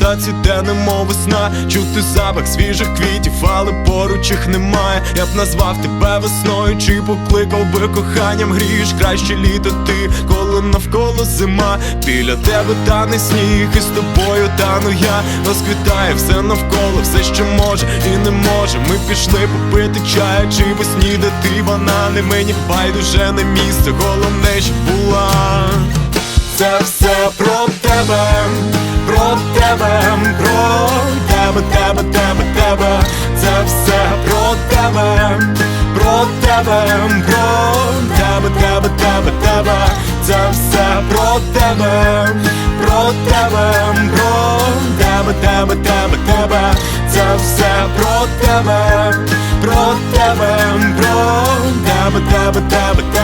та цвіте немов весна. Чути запах свіжих квітів, але поруч їх немає. Я б назвав тебе весною, чи покликав би коханням Грієш краще літо ти, коли навколо зима. Біля тебе тане сніг, і з тобою тану я. Розквітає все навколо, все що може і не може. Ми пішли попити чаю, чи поснідати. Банани Мені байдуже не місце, головне, щоб була. Це все про тебе, про тебе, тебе, тебе, тебе, це все про тебе, про тебе, про тебе, тебе, тебе, тебе, це все про тебе, про тебе, про тебе, тебе, тебе, тебе, це все про тебе, про тебе, про тебе, тебе, тебе.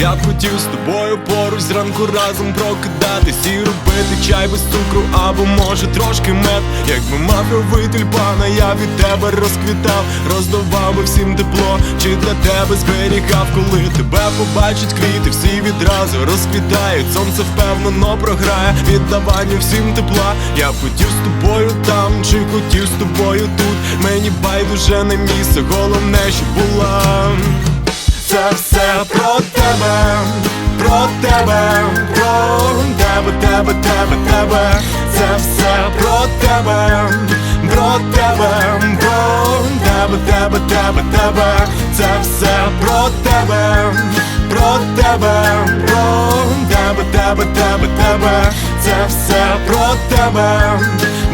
Я б хотів з тобою поруч зранку разом прокидатись і робити чай без цукру або може трошки мед Якби мав я тюльпана, я від тебе розквітав, роздавав би всім тепло, чи для тебе зберігав, коли тебе побачать квіти, всі відразу розквітають, сонце впевнено програє, віддавання всім тепла. Я б хотів з тобою там, чи хотів з тобою тут. Мені байдуже не місце, головне, щоб була. Це все про тебе, про тебе, про тебе, тебе, тебе, тебе, це все про тебе, про тебе, про тебе, тебе, тебе, тебе, це все про тебе, про тебе, про тебе, тебе, тебе, тебе, це все про тебе,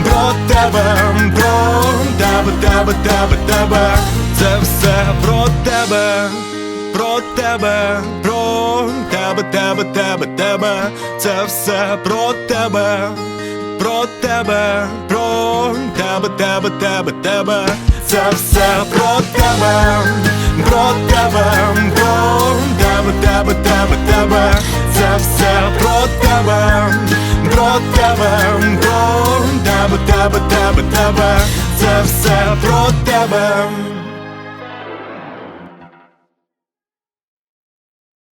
про тебе, про тебе, тебе, тебе, тебе, це все про тебе про тебе, про тебе, тебе, тебе, тебе, це все про тебе, про тебе, про тебе, тебе, тебе, тебе, це все про тебе, про тебе, про тебе, тебе, тебе, тебе, це все про тебе, про тебе, про тебе, тебе, тебе, тебе, це все про тебе.